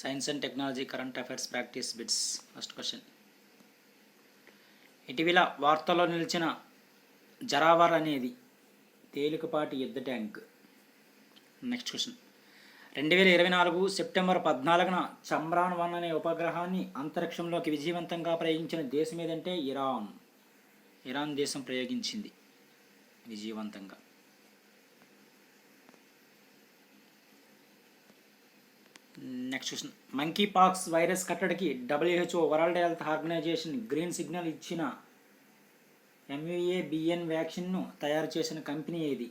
Science and technology current affairs practice bits first question ఇటీవల వార్తల్లో నిలిచిన జరావర్ అనేది తేలికపాటి యుద్ధ ట్యాంక్. నెక్స్ట్ క్వశ్చన్ రెండు వేల ఇరవై నాలుగు సెప్టెంబర్ పద్నాలుగున చంద్రాన్ వన్ అనే ఉపగ్రహాన్ని అంతరిక్షంలోకి విజయవంతంగా ప్రయోగించిన దేశం ఏదంటే ఇరాన్. ఇరాన్ దేశం ప్రయోగించింది విజయవంతంగా. Next question monkeypox virus కట్టడికి WHO world health organisation green signal ఇచ్చిన ఎంయుఏ బిఎన్ వ్యాక్సిన్ను తయారు చేసిన కంపెనీ ఏది?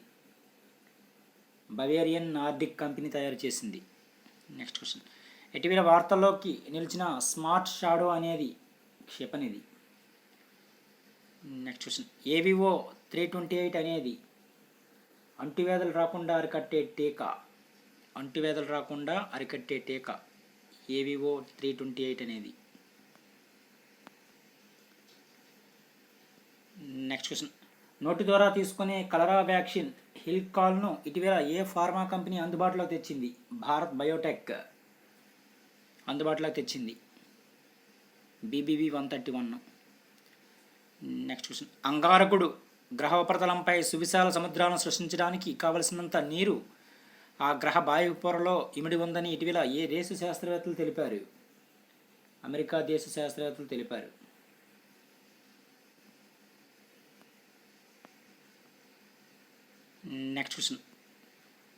బవేరియన్ నార్డిక్ కంపెనీ తయారు చేసింది. నెక్స్ట్ క్వశ్చన్ ఇటీవల వార్తల్లోకి నిలిచిన స్మార్ట్ షాడో అనేది క్షిపణిది. Next question AVO three twenty eight అనేది అంటువ్యాధులు రాకుండా అరికట్టే టీకా. అంటువ్యాధులు రాకుండా అరికట్టే టీకా ఏవిఓ త్రీ ట్వంటీ ఎయిట్ అనేది. Next question. నోటి ద్వారా తీసుకునే కలరా వ్యాక్సిన్ హిల్కాల్ను ఇటీవల ఏ ఫార్మా కంపెనీ అందుబాటులో తెచ్చింది? భారత్ బయోటెక్ అందుబాటులో తెచ్చింది. BBB one thirty one. Next question. అంగారకుడు గ్రహ ఉపరితలంపై సువిశాల సముద్రాలను సృష్టించడానికి కావలసినంత నీరు ఆ గ్రహ బాయు పొరలో ఇమిడి ఉందని ఇటీవల ఏ దేశ శాస్త్రవేత్తలు తెలిపారు? అమెరికా దేశ శాస్త్రవేత్తలు తెలిపారు. Next question.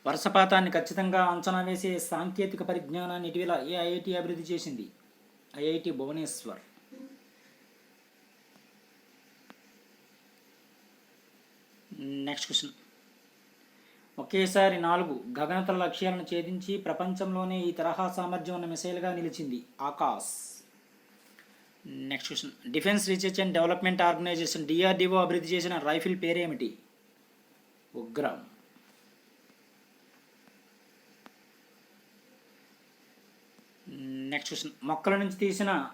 వర్షపాతాన్ని ఖచ్చితంగా అంచనా వేసే సాంకేతిక పరిజ్ఞానాన్ని ఇటీవల ఏ ఐఐటి అభివృద్ధి చేసింది. ఐఐటి భువనేశ్వర్. Next question. ఒకేసారి నాలుగు గగనతల లక్ష్యాలను ఛేదించి ప్రపంచంలోనే ఈ తరహా సామర్థ్యం ఉన్న మిసైల్గా నిలిచింది Akash. Next question. Defence research and development organisation DRDO అభివృద్ధి చేసిన రైఫిల్ పేరేమిటి? ఉగ్రం. Next question. మొక్కల నుంచి తీసిన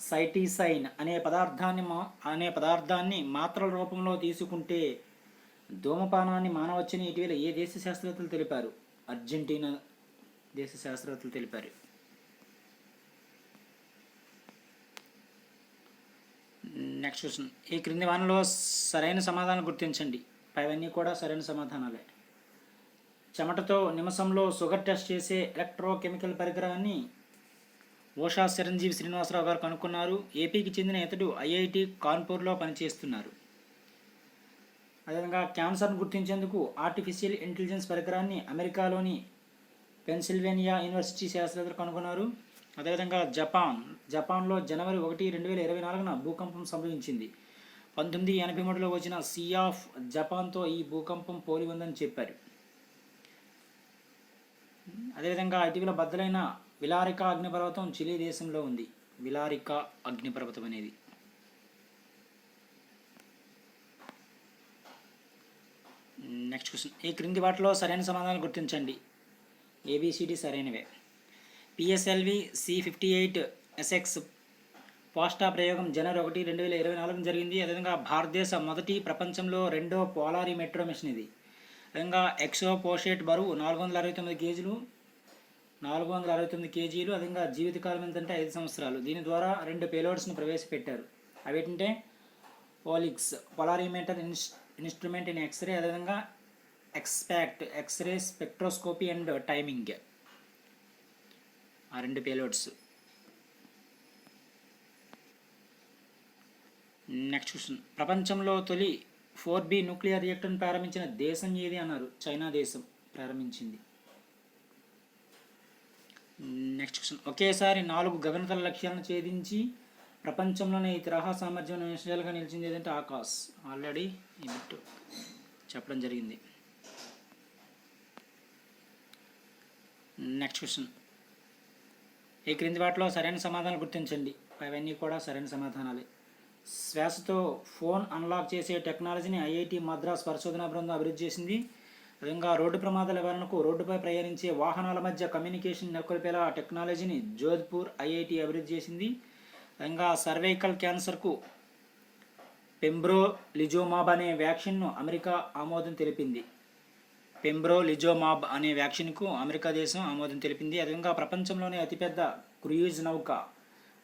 సైటీసైన్ అనే పదార్థాన్ని మా- అనే పదార్థాన్ని మాత్రల రూపంలో తీసుకుంటే ధూమపానాన్ని మానవచ్చని ఇటీవల ఏ దేశ శాస్త్రవేత్తలు తెలిపారు? అర్జెంటీనా దేశ శాస్త్రవేత్తలు తెలిపారు. నెక్స్ట్ క్వశ్చన్ ఈ క్రింది వానలో సరైన సమాధానం గుర్తించండి. పైవన్నీ కూడా సరైన సమాధానాలే. చెమటతో నిమిషంలో షుగర్ టెస్ట్ చేసే ఎలక్ట్రోకెమికల్ పరికరాన్ని ఓషా చిరంజీవి శ్రీనివాసరావు గారు కనుక్కున్నారు. ఏపీకి చెందిన ఇతడు ఐఐటి కాన్పూర్లో పనిచేస్తున్నారు. అదేవిధంగా క్యాన్సర్ను గుర్తించేందుకు ఆర్టిఫిషియల్ ఇంటెలిజెన్స్ పరికరాన్ని అమెరికాలోని పెన్సిల్వేనియా యూనివర్సిటీ శాస్త్రవేత్తలు కనుగొన్నారు. అదేవిధంగా జపాన్ జపాన్లో జనవరి ఒకటి రెండు వేల ఇరవై నాలుగున భూకంపం సంభవించింది. పంతొమ్మిది ఎనభై మూడులో వచ్చిన సీ ఆఫ్ జపాన్తో ఈ భూకంపం పోలి ఉందని చెప్పారు. అదేవిధంగా ఇటీవల బద్దలైన విలారికా అగ్నిపర్వతం చిలీ దేశంలో ఉంది. విలారికా అగ్నిపర్వతం అనేది. నెక్స్ట్ క్వశ్చన్ ఈ క్రింది వాటిలో సరైన సమాధానం గుర్తించండి? ఏబిసిడి సరైనవే. పిఎస్ఎల్వి సి ఫిఫ్టీ ఎయిట్ ఎస్ఎక్స్ పోస్టా ప్రయోగం జనవరి ఒకటి రెండు వేల ఇరవై నాలుగున జరిగింది. అదేవిధంగా భారతదేశ మొదటి ప్రపంచంలో రెండో పోలారీ మెట్రో మిషన్ ఇది. అదేవిధంగా ఎక్సో పోషేట్ బరువు నాలుగు వందల అరవై తొమ్మిది కేజీలు నాలుగు వందల అరవై తొమ్మిది కేజీలు అదేవిధంగా జీవితకాలం ఎంతంటే ఐదు సంవత్సరాలు. దీని ద్వారా రెండు పేలోడ్స్ను ప్రవేశపెట్టారు. అవి ఏంటంటే ఓలిక్స్ పొలారీమీటర్ ఇన్స్ ఇన్స్ట్రుమెంట్ ఇన్ ఎక్స్రే అదేవిధంగా XSPECT X-ray spectroscopy and timing. ఆ రెండు పేలోడ్స్. Next question. ప్రపంచంలో తొలి ఫోర్ బి న్యూక్లియర్ రియాక్టర్ను ప్రారంభించిన దేశం ఏది అన్నారు? చైనా దేశం ప్రారంభించింది. Next question. ఒకేసారి నాలుగు గగనతల లక్ష్యాలను ఛేదించి ప్రపంచంలోనే ఈ తరహా సామర్థ్యం విషయాలుగా నిలిచింది ఏదంటే ఆకాశ్. ఆల్రెడీ ఈ చెప్పడం జరిగింది. నెక్స్ట్ క్వశ్చన్ ఈ క్రింది వాటిలో సరైన సమాధానం గుర్తించండి? అవన్నీ కూడా సరైన సమాధానాలే. శ్వాసతో ఫోన్ అన్లాక్ చేసే టెక్నాలజీని ఐఐటి మద్రాస్ పరిశోధనా బృందం అభివృద్ధి చేసింది. విధంగా రోడ్డు ప్రమాదాల నివారణకు రోడ్డుపై ప్రయాణించే వాహనాల మధ్య కమ్యూనికేషన్ నెలకొల్పేలా టెక్నాలజీని జోధ్పూర్ ఐఐటి అభివృద్ధి చేసింది. ఇంకా సర్వైకల్ క్యాన్సర్కు పెంబ్రో లిజోమాబ్ అనే వ్యాక్సిన్ను అమెరికా ఆమోదం తెలిపింది. పెంబ్రోలిజోమాబ్ అనే వ్యాక్సిన్కు అమెరికా దేశం ఆమోదం తెలిపింది. అదేవిధంగా ప్రపంచంలోనే అతిపెద్ద క్రూయిజ్ నౌక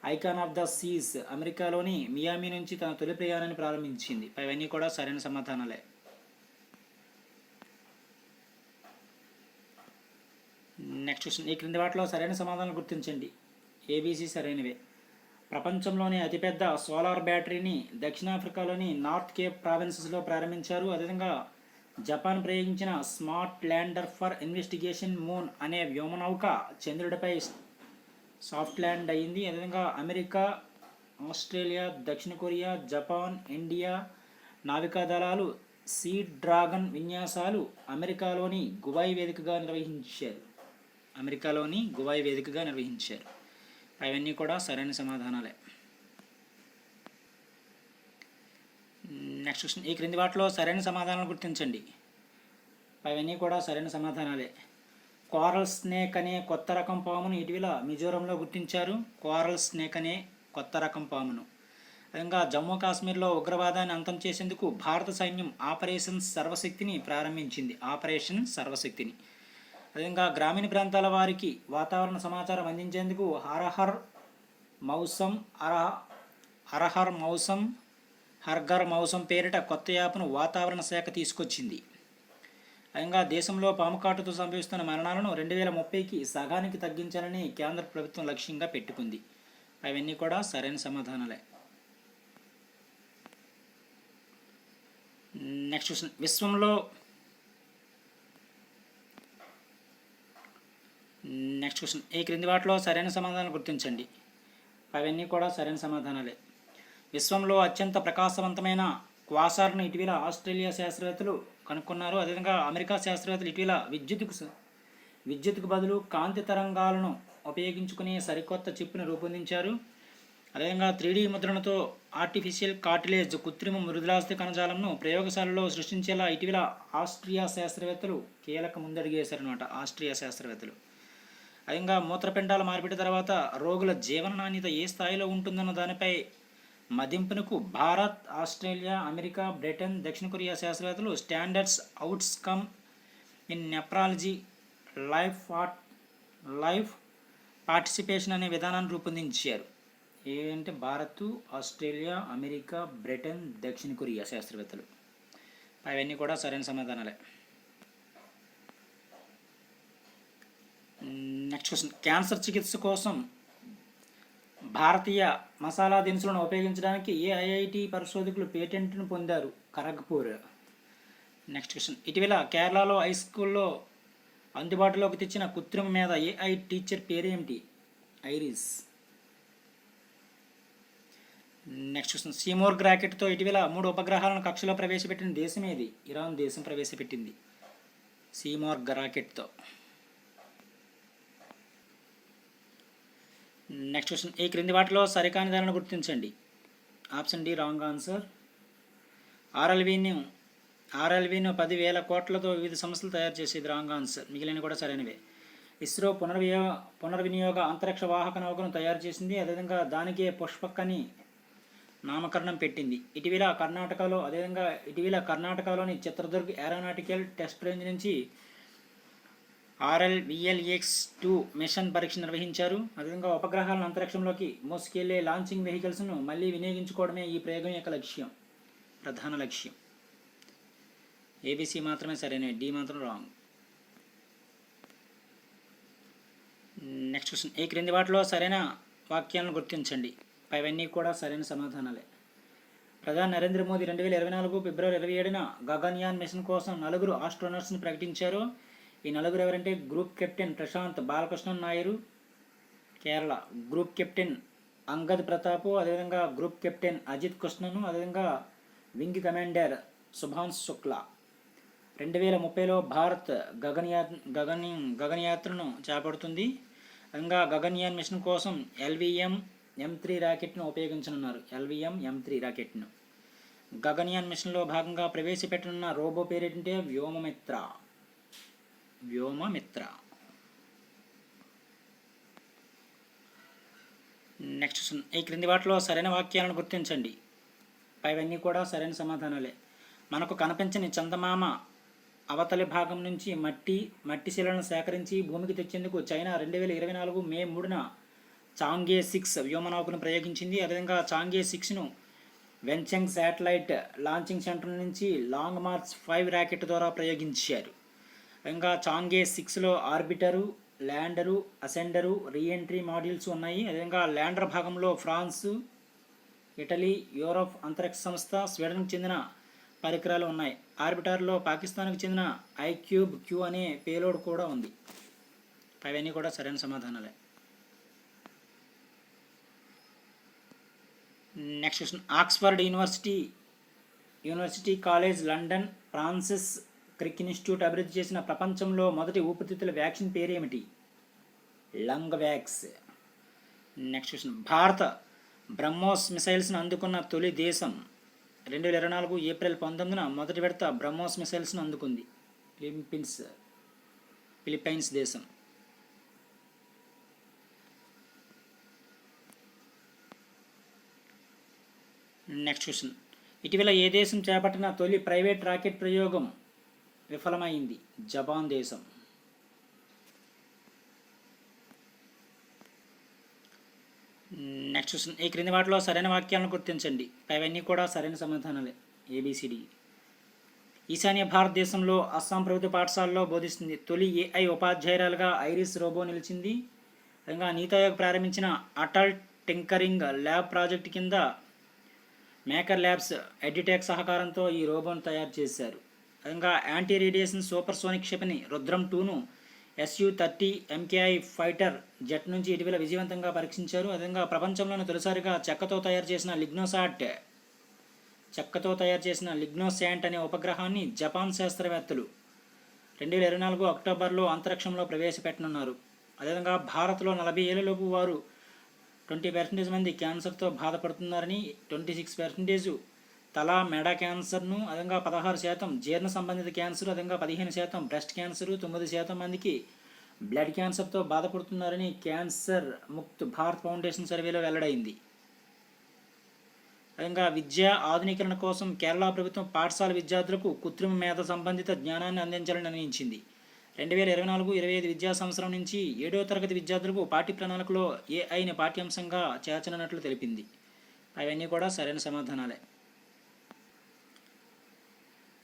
ఐకాన్ ఆఫ్ ద సీస్ అమెరికాలోని మియామి నుంచి తన తొలి ప్రయాణాన్ని ప్రారంభించింది. ఇవన్నీ కూడా సరైన సమాధానాలే. Next question. ఈ క్రింది వాటిలో సరైన సమాధానం గుర్తించండి. ఏబీసీ సరైనవే. ప్రపంచంలోని అతిపెద్ద సోలార్ బ్యాటరీని దక్షిణాఫ్రికాలోని నార్త్ కేప్ ప్రావిన్సెస్లో ప్రారంభించారు. అదేవిధంగా జపాన్ ప్రయోగించిన smart lander for investigation moon అనే వ్యోమనౌక చంద్రుడిపై సాఫ్ట్ ల్యాండ్ అయింది. అదేవిధంగా అమెరికా ఆస్ట్రేలియా దక్షిణ కొరియా జపాన్ ఇండియా నావికా దళాలు సీ డ్రాగన్ విన్యాసాలు అమెరికాలోని గువాయి వేదికగా నిర్వహించారు. అమెరికాలోని గువాయి వేదికగా నిర్వహించారు. అవన్నీ కూడా సరైన సమాధానాలే. నెక్స్ట్ క్వశ్చన్ ఈ క్రింది వాటిలో సరైన సమాధానాలు గుర్తించండి. అవన్నీ కూడా సరైన సమాధానాలే. కోరల్ స్నేక్ అనే కొత్త రకం పామును ఇటీవల మిజోరంలో గుర్తించారు. కోరల్ స్నేక్ అనే కొత్త రకం పామును. విధంగా జమ్మూ కాశ్మీర్లో ఉగ్రవాదాన్ని అంతం చేసేందుకు భారత సైన్యం ఆపరేషన్ సర్వశక్తిని ప్రారంభించింది. ఆపరేషన్ సర్వశక్తిని. అదేవిధంగా గ్రామీణ ప్రాంతాల వారికి వాతావరణ సమాచారం అందించేందుకు హరహర్ మౌసం అర హరహర్ మౌసం హర్ఘర్ మౌసం పేరిట కొత్త యాప్ను వాతావరణ శాఖ తీసుకొచ్చింది. అదేవిధంగా దేశంలో పాము కాటుతో సంభవిస్తున్న మరణాలను రెండు వేల ముప్పైకి సగానికి తగ్గించాలని కేంద్ర ప్రభుత్వం లక్ష్యంగా పెట్టుకుంది. అవన్నీ కూడా సరైన సమాధానాలే. Next question. విశ్వంలో నెక్స్ట్ క్వశ్చన్ ఈ క్రింది వాటిలో సరైన సమాధానాలు గుర్తించండి? అవన్నీ కూడా సరైన సమాధానాలే. విశ్వంలో అత్యంత ప్రకాశవంతమైన క్వాసార్ను ఇటీవల ఆస్ట్రేలియా శాస్త్రవేత్తలు కనుక్కున్నారు. అదేవిధంగా అమెరికా శాస్త్రవేత్తలు ఇటీవల విద్యుత్కు విద్యుత్కు బదులు కాంతి తరంగాలను ఉపయోగించుకునే సరికొత్త చిప్ను రూపొందించారు. అదేవిధంగా త్రీడీ ముద్రణతో ఆర్టిఫిషియల్ కార్టిలేజ్ కృత్రిమ మృదులాస్తి కణజాలంను ప్రయోగశాలలో సృష్టించేలా ఇటీవల ఆస్ట్రియా శాస్త్రవేత్తలు కీలక ముందడుగేశారనమాట ఆస్ట్రియా శాస్త్రవేత్తలు. ఇంకా మూత్రపిండాల మార్పిడి తర్వాత రోగుల జీవన నాణ్యత ఏ స్థాయిలో ఉంటుందన్న దానిపై మదింపునకు భారత్ ఆస్ట్రేలియా అమెరికా బ్రిటన్ దక్షిణ కొరియా శాస్త్రవేత్తలు standards outcomes in nephrology life part life participation అనే విధానాన్ని రూపొందించారు. ఏంటంటే భారత్ ఆస్ట్రేలియా అమెరికా బ్రిటన్ దక్షిణ కొరియా శాస్త్రవేత్తలు. అవన్నీ కూడా సరైన సమాధానాలే. నెక్స్ట్ క్వశ్చన్ క్యాన్సర్ చికిత్స కోసం భారతీయ మసాలా దినుసులను ఉపయోగించడానికి ఏ ఐఐటి పరిశోధకులు పేటెంట్ను పొందారు? ఖరగ్పూర్. నెక్స్ట్ క్వశ్చన్ ఇటీవల కేరళలో హై స్కూల్లో అందుబాటులోకి తెచ్చిన కృత్రిమ మీద ఏఐ టీచర్ పేరేమిటి? ఐరిస్. నెక్స్ట్ క్వశ్చన్ సీమోర్ గ్రాకెట్తో ఇటీవల మూడు ఉపగ్రహాలను కక్షలో ప్రవేశపెట్టిన దేశం ఏది? ఇరాన్ దేశం ప్రవేశపెట్టింది. సీమోర్గ్ గ్రాకెట్తో. నెక్స్ట్ క్వశ్చన్ ఈ క్రింది వాటిలో సరికాని ధరను గుర్తించండి? ఆప్షన్ డి రాంగ్ ఆన్సర్ ఆర్ఎల్వీని ఆర్ఎల్వీను పదివేల కోట్లతో వివిధ సంస్థలు తయారు చేసేది రాంగ్ ఆన్సర్ మిగిలిన కూడా సరైనవే. ఇస్రో పునర్వినియోగ పునర్వినియోగ అంతరిక్ష వాహక నౌకను తయారు చేసింది. అదేవిధంగా దానికే పుష్పక్ అని నామకరణం పెట్టింది. ఇటీవల కర్ణాటకలో అదేవిధంగా ఇటీవల కర్ణాటకలోని చిత్రదుర్గ్ ఏరోనాటికల్ టెస్ట్ రేంజ్ నుంచి ఆర్ఎల్ విఎల్ఎక్స్ టూ మిషన్ పరీక్ష నిర్వహించారు. అదేవిధంగా ఉపగ్రహాలను అంతరిక్షంలోకి మోసుకెళ్ళే లాంచింగ్ వెహికల్స్ను మళ్ళీ వినియోగించుకోవడమే ఈ ప్రయోగం యొక్క లక్ష్యం. ప్రధాన లక్ష్యం. ఏబీసీ మాత్రమే సరైనవి డి మాత్రం రాంగ్ నెక్స్ట్ క్వశ్చన్ ఈ క్రింది వాటిలో సరైన వాక్యాలను గుర్తించండి? పైవన్నీ కూడా సరైన సమాధానాలే. ప్రధాని నరేంద్ర మోదీ రెండు వేల ఇరవై నాలుగు ఫిబ్రవరి ఇరవై ఏడున గగన్యాన్ మిషన్ కోసం నలుగురు ఆస్ట్రోనట్స్ని ప్రకటించారు. ఈ నలుగురు ఎవరంటే group captain Prashanth Balakrishnan Nair Kerala group captain Angad Pratap అదేవిధంగా గ్రూప్ కెప్టెన్ అజిత్ కృష్ణను అదేవిధంగా వింగ్ కమాండర్ సుభాన్స్ శుక్లా. రెండు వేల ముప్పైలో భారత్ గగన్యా గగన్ గగనయాత్రను చేపడుతుంది. ఇంకా గగన్యాన్ మిషన్ కోసం ఎల్విఎం ఎం త్రీ ర్యాకెట్ను ఉపయోగించనున్నారు. ఎల్విఎం ఎం త్రీ రాకెట్ను. గగన్యాన్ మిషన్లో భాగంగా ప్రవేశపెట్టనున్న రోబో పేరేంటే వ్యోమమిత్ర. వ్యోమమిత్ర. నెక్స్ట్ ఈ క్రింది వాటిలో సరైన వాక్యాలను గుర్తించండి. పైవన్నీ కూడా సరైన సమాధానాలే. మనకు కనిపించని చందమామ అవతలి భాగం నుంచి మట్టి మట్టి శిలను సేకరించి భూమికి తెచ్చేందుకు చైనా రెండు వేల ఇరవై నాలుగు మే మూడున చాంగే సిక్స్ వ్యోమనౌకను ప్రయోగించింది. అదేవిధంగా చాంగే సిక్స్ను వెంచెంగ్ శాటిలైట్ లాంచింగ్ సెంటర్ నుంచి లాంగ్ మార్చ్ ఫైవ్ ర్యాకెట్ ద్వారా ప్రయోగించారు. ఇంకా చాంగే సిక్స్లో orbiter lander ascender reentry modules ఉన్నాయి. అదేవిధంగా ల్యాండర్ భాగంలో ఫ్రాన్సు ఇటలీ యూరోప్ అంతరిక్ష సంస్థ స్వీడన్కు చెందిన పరికరాలు ఉన్నాయి. ఆర్బిటార్లో పాకిస్తాన్కు చెందిన ఐక్యూబ్ క్యూ అనే పేలోడ్ కూడా ఉంది. అవన్నీ కూడా సరైన సమాధానాలే. Next question. Oxford university university college London Francis Crick institute అభివృద్ధి చేసిన ప్రపంచంలో మొదటి ఊపిరితిత్తుల వ్యాక్సిన్ పేరు ఏమిటి లంగ్ వ్యాక్స్. Next question. భారత బ్రహ్మోస్ మిసైల్స్ను అందుకున్న తొలి దేశం రెండు వేల ఇరవై నాలుగు ఏప్రిల్ పంతొమ్మిదిన మొదటి విడత బ్రహ్మోస్ మిసైల్స్ను అందుకుంది. ఫిలిపిన్స్ ఫిలిప్పైన్స్ దేశం. Next question. ఇటీవల ఏ దేశం చేపట్టిన తొలి ప్రైవేట్ రాకెట్ ప్రయోగం విఫలమైంది. జపాన్ దేశం. నెక్స్ట్ క్వశ్చన్ ఈ క్రింది వాటిలో సరైన వాక్యాలను గుర్తించండి. అవన్నీ కూడా సరైన సమాధానాలే. ఏబిసిడి ఈశాన్య భారతదేశంలో అస్సాం ప్రభుత్వ పాఠశాలలో బోధిస్తుంది. తొలి ఏఐ ఉపాధ్యాయురాలుగా ఐరిస్ రోబో నిలిచింది. ఇంకా నీతి ఆయోగ్ ప్రారంభించిన అటల్ టింకరింగ్ ల్యాబ్ ప్రాజెక్ట్ కింద మేకర్ ల్యాబ్స్ ఎడ్యుటెక్ సహకారంతో ఈ రోబోను తయారు చేశారు. ఇంకా యాంటీ రేడియేషన్ సూపర్ సోనిక్ క్షిపణి Rudram టూను SU thirty MKI fighter jet నుంచి ఇటీవల విజయవంతంగా పరీక్షించారు. అదేవిధంగా ప్రపంచంలోనే తొలిసారిగా చెక్కతో తయారు చేసిన లిగ్నోసాట్ చెక్కతో తయారు చేసిన లిగ్నోశాంట్ అనే ఉపగ్రహాన్ని జపాన్ శాస్త్రవేత్తలు రెండు వేల ఇరవై నాలుగు అక్టోబర్లో అంతరిక్షంలో ప్రవేశపెట్టనున్నారు. అదేవిధంగా భారత్లో నలభై ఏళ్ళలోపు వారు ట్వంటీ పర్సెంటేజ్ మంది క్యాన్సర్తో బాధపడుతున్నారని ట్వంటీ సిక్స్ పర్సెంటేజ్ తల మెడ క్యాన్సర్ను అదేవిధంగా పదహారు శాతం జీర్ణ సంబంధిత క్యాన్సర్ అదేవిధంగా పదిహేను శాతం బ్రెస్ట్ క్యాన్సర్ తొమ్మిది శాతం మందికి బ్లడ్ క్యాన్సర్తో బాధపడుతున్నారని క్యాన్సర్ ముక్త్ భారత్ ఫౌండేషన్ సర్వేలో వెల్లడైంది. అదేవిధంగా విద్యా ఆధునీకరణ కోసం కేరళ ప్రభుత్వం పాఠశాల విద్యార్థులకు కృత్రిమ మేధ సంబంధిత జ్ఞానాన్ని అందించాలని నిర్ణయించింది. రెండు వేల ఇరవై నాలుగు ఇరవై ఐదు విద్యా సంవత్సరం నుంచి ఏడో తరగతి విద్యార్థులకు పాఠ్య ప్రణాళికలో ఏఐని పాఠ్యాంశంగా చేర్చనున్నట్లు తెలిపింది. అవన్నీ కూడా సరైన సమాధానాలే.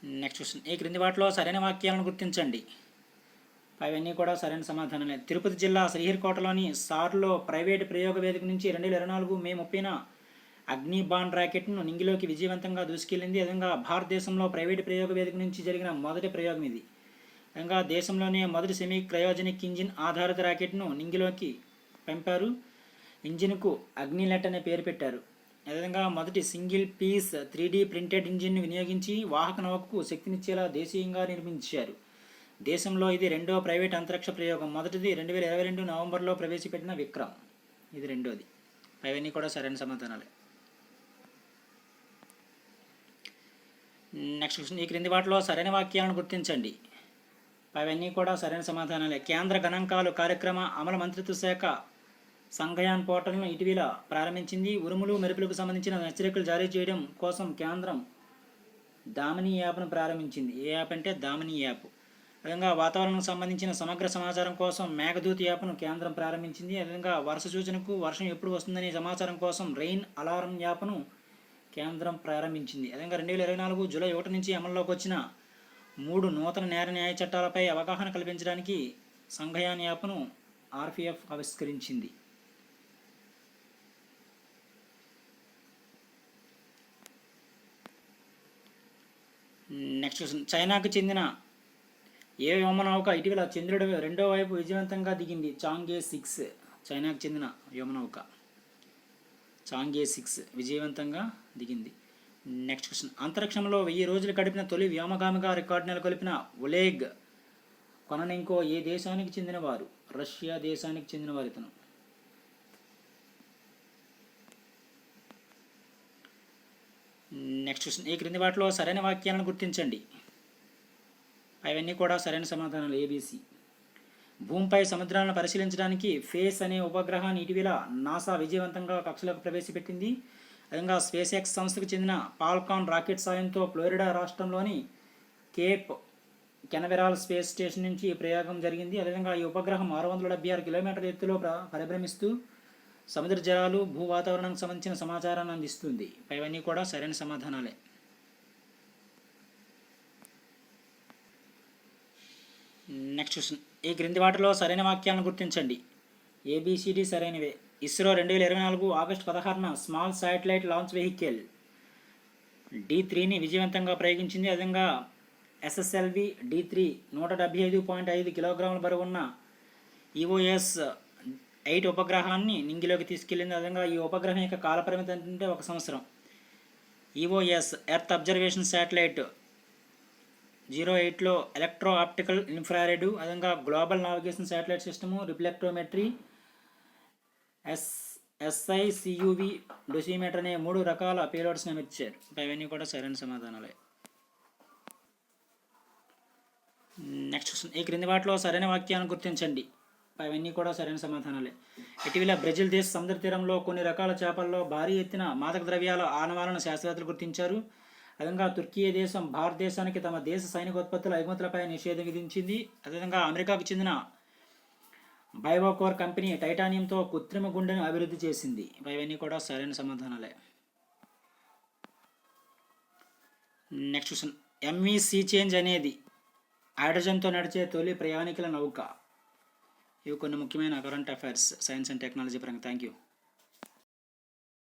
నెక్స్ట్ క్వశ్చన్ ఈ క్రింది వాటిలో సరైన వాక్యాలను గుర్తించండి? అవన్నీ కూడా సరైన సమాధానాలే. తిరుపతి జిల్లా శ్రీహరికోటలోని సార్లో ప్రైవేట్ ప్రయోగ వేదిక నుంచి రెండు వేల ఇరవై నాలుగు మే ముప్పైన అగ్ని బాండ్ రాకెట్ను నింగిలోకి విజయవంతంగా దూసుకెళ్ళింది విధంగా భారతదేశంలో ప్రైవేట్ ప్రయోగ వేదిక నుంచి జరిగిన మొదటి ప్రయోగం ఇది. విధంగా దేశంలోనే మొదటి సెమీ క్రయోజనిక్ ఇంజిన్ ఆధారిత రాకెట్ను నింగిలోకి పంపారు. ఇంజిన్కు అగ్నిలెట్ అనే పేరు పెట్టారు. అదేవిధంగా మొదటి single piece three D printed ఇంజిన్ను వినియోగించి వాహక నౌకకు శక్తినిచ్చేలా దేశీయంగా నిర్మించారు. దేశంలో ఇది రెండో ప్రైవేట్ అంతరిక్ష ప్రయోగం. మొదటిది రెండు వేల ఇరవై రెండు నవంబర్లో ప్రవేశపెట్టిన విక్రమ్. ఇది రెండోది. అవన్నీ కూడా సరైన సమాధానాలే. Next question. ఈ క్రింది వాటిలో సరైన వాక్యాలను గుర్తించండి. అవన్నీ కూడా సరైన సమాధానాలే. కేంద్ర గణాంకాలు కార్యక్రమ అమలు మంత్రిత్వ శాఖ సంఘయాన్ పోర్టల్ను ఇటీవల ప్రారంభించింది. ఉరుములు మెరుపులకు సంబంధించిన హెచ్చరికలు జారీ చేయడం కోసం కేంద్రం దామిని యాప్ను ప్రారంభించింది. ఏ యాప్ అంటే దామిని యాప్. అదేవిధంగా వాతావరణం సంబంధించిన సమగ్ర సమాచారం కోసం మేఘదూత్ యాప్ను కేంద్రం ప్రారంభించింది. అదేవిధంగా వర్ష సూచనకు వర్షం ఎప్పుడు వస్తుందనే సమాచారం కోసం రెయిన్ అలారం యాప్ను కేంద్రం ప్రారంభించింది. అదేవిధంగా రెండు వేల ఇరవై నాలుగు జూలై ఒకటి నుంచి అమల్లోకి వచ్చిన మూడు నూతన నేర న్యాయ చట్టాలపై అవగాహన కల్పించడానికి సంఘయాన్ యాప్ను ఆర్పిఎఫ్ ఆవిష్కరించింది. నెక్స్ట్ చైనాకు చెందిన ఏ వ్యోమనౌక ఇటీవల చంద్రుడి రెండో వైపు విజయవంతంగా దిగింది చాంగే సిక్స్. చైనాకు చెందిన వ్యోమనౌక చాంగే సిక్స్ విజయవంతంగా దిగింది. Next question. అంతరిక్షంలో వెయ్యి రోజులు గడిపిన తొలి వ్యోమగామిగా రికార్డు నెలకొల్పిన ఒలేగ్ కొననింకో ఏ దేశానికి చెందినవారు? రష్యా దేశానికి చెందినవారు ఇతను. నెక్స్ట్ క్వశ్చన్ ఈ క్రింది వాటిలో సరైన వాక్యాలను గుర్తించండి. అవన్నీ కూడా సరైన సమాధానాలు ఏబీసీ భూమిపై సముద్రాలను పరిశీలించడానికి ఫేస్ అనే ఉపగ్రహాన్ని ఇటీవల నాసా విజయవంతంగా కక్షలోకి ప్రవేశపెట్టింది. అదేవిధంగా స్పేస్ ఎక్స్ సంస్థకు చెందిన పాల్కాన్ రాకెట్ సాయంతో ఫ్లోరిడా రాష్ట్రంలోని కేప్ కెనవెరాల్ స్పేస్ స్టేషన్ నుంచి ఈ ప్రయోగం జరిగింది. అదేవిధంగా ఈ ఉపగ్రహం ఆరు వందల డెబ్బై ఆరు కిలోమీటర్ల ఎత్తులో ప్ర- పరిభ్రమిస్తూ సముద్ర జలాలు భూ వాతావరణానికి సంబంధించిన సమాచారాన్ని అందిస్తుంది. ఇవన్నీ కూడా సరైన సమాధానాలే. Next question. ఈ క్రింది వాటిలో సరైన వాక్యాలను గుర్తించండి. ఏబిసిడి సరైనవే. ఇస్రో రెండు వేల ఇరవై నాలుగు ఆగస్టు పదహారున small satellite launch vehicle D త్రీని విజయవంతంగా ప్రయోగించింది. అదేవిధంగా ఎస్ఎస్ఎల్వి డి త్రీ నూట డెబ్బై ఐదు పాయింట్ ఐదు కిలోగ్రాముల బరువున్న ఈఓఎస్ ఎయిట్ ఉపగ్రహాన్ని నింగిలోకి తీసుకెళ్ళింది అదేవిధంగా ఈ ఉపగ్రహం యొక్క కాలపరిమితి ఏంటంటే ఒక సంవత్సరం. EOS earth observation satellite zero ఎయిట్లో ఎలక్ట్రో ఆప్టికల్ ఇన్ఫ్రారెడ్ అదేవిధంగా global navigation satellite system reflectometry S SiC UV dosimeter అనే మూడు రకాల పేలోడ్స్ని అమర్చారు అవన్నీ కూడా సరైన సమాధానాలే. Next question. ఈ క్రింది వాటిలో సరైన వాక్యాన్ని గుర్తించండి. అవన్నీ కూడా సరైన సమాధానాలే. ఇటీవల బ్రెజిల్ దేశ సముద్ర తీరంలో కొన్ని రకాల చేపల్లో భారీ ఎత్తున మాదక ద్రవ్యాల ఆనవాలను శాస్త్రవేత్తలు గుర్తించారు. అదేవిధంగా తుర్కీ దేశం భారతదేశానికి తమ దేశ సైనిక ఉత్పత్తుల ఎగుమతులపై నిషేధం విధించింది. అదేవిధంగా అమెరికాకు చెందిన బయోకోర్ కంపెనీ టైటానియంతో కృత్రిమ గుండెను అభివృద్ధి చేసింది. ఇవన్నీ కూడా సరైన సమాధానాలే. Next question. ఎంఈసీ చేంజ్ అనేది హైడ్రోజన్తో నడిచే తొలి ప్రయాణికుల నౌక. ఇవి కొన్ని ముఖ్యమైన current affairs science and technology పరంగా. Thank you